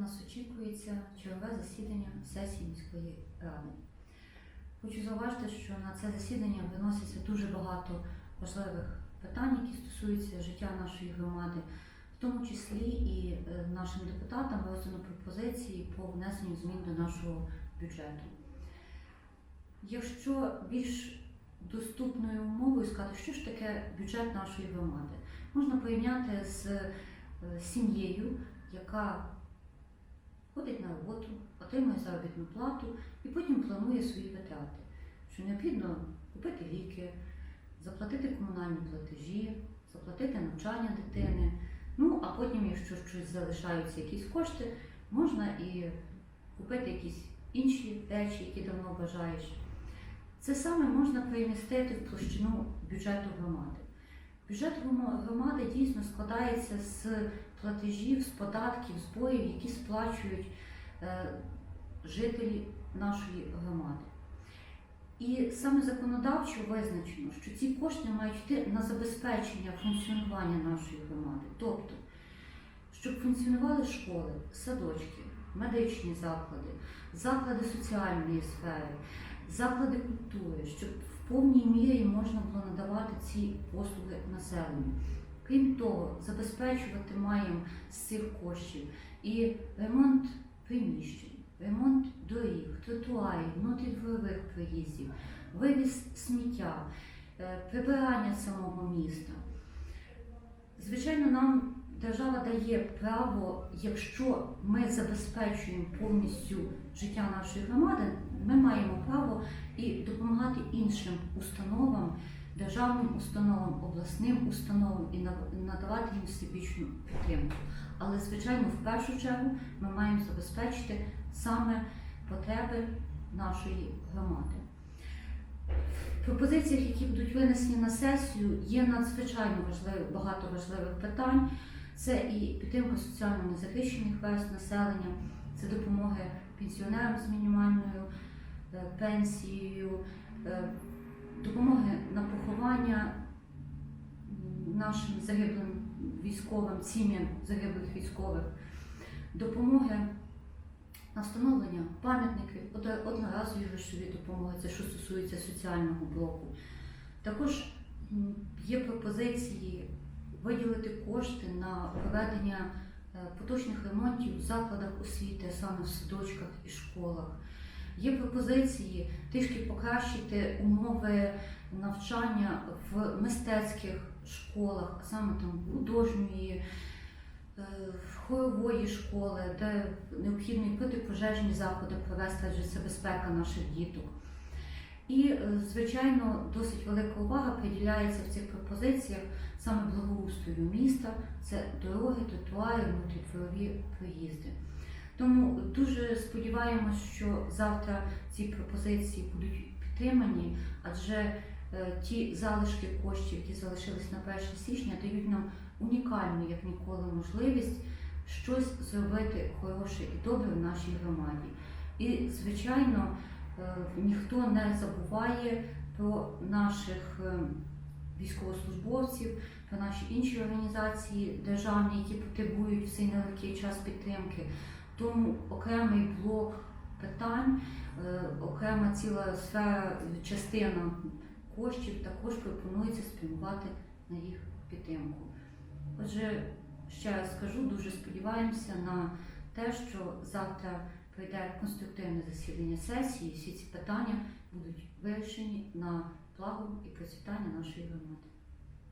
нас очікується чергове засідання сесії міської ради. Хочу зауважити, що на це засідання виноситься дуже багато важливих питань, які стосуються життя нашої громади, в тому числі і е, нашим депутатам роздано пропозиції по внесенню змін до нашого бюджету. Якщо більш доступною мовою сказати, що ж таке бюджет нашої громади, можна порівняти з е, сім'єю, яка ходить на роботу, отримує заробітну плату і потім планує свої витрати, що необхідно купити ліки, заплатити комунальні платежі, заплатити навчання дитини. Ну, а потім, якщо щось залишаються якісь кошти, можна і купити якісь інші речі, які давно бажаєш. Це саме можна перемістити в площину бюджету громади. Бюджет громади дійсно складається з платежів, з податків, зборів, які сплачують е, жителі нашої громади. І саме законодавчо визначено, що ці кошти мають йти на забезпечення функціонування нашої громади. Тобто, щоб функціонували школи, садочки, медичні заклади, заклади соціальної сфери, заклади культури, щоб в повній мірі можна було надавати ці послуги населенню. Крім того, забезпечувати маємо з цих коштів і ремонт приміщень, ремонт доріг, тротуарів, внутрідворових проїздів, вивіз сміття, е, прибирання самого міста. Звичайно, нам держава дає право, якщо ми забезпечуємо повністю життя нашої громади, ми маємо право і допомагати іншим установам, державним установам, обласним установам і надавати їм всебічну підтримку. Але, звичайно, в першу чергу ми маємо забезпечити саме потреби нашої громади. В пропозиціях, які будуть винесені на сесію, є надзвичайно важливі, багато важливих питань. Це і підтримка соціально незахищених верст населення, це допомоги пенсіонерам з мінімальною е, пенсією, е, допомоги на поховання нашим загиблим військовим, сім'ям загиблих військових, допомоги на встановлення пам'ятників, од- одноразові грошові допомоги, це що стосується соціального блоку. Також є пропозиції виділити кошти на проведення е, поточних ремонтів в закладах освіти, саме в садочках і школах. Є пропозиції трішки покращити умови навчання в мистецьких школах, а саме там художньої, е, хорової школи, де необхідно і протипожежні заходи провести, адже це безпека наших діток. І, е, звичайно, досить велика увага приділяється в цих пропозиціях саме благоустрою міста, це дороги, тротуари, внутрідворові проїзди. Тому дуже сподіваємось, що завтра ці пропозиції будуть підтримані, адже е, ті залишки коштів, які залишились на 1 січня, дають нам унікальну, як ніколи, можливість щось зробити хороше і добре в нашій громаді. І, звичайно, е, ніхто не забуває про наших е, військовослужбовців, про наші інші організації державні, які потребують в цей нелегкий час підтримки. Тому окремий блок питань, е, окрема ціла сфера, частина коштів також пропонується спрямувати на їх підтримку. Отже, ще раз скажу, дуже сподіваємося на те, що завтра пройде конструктивне засідання сесії, всі ці питання будуть вирішені на благо і процвітання нашої громади.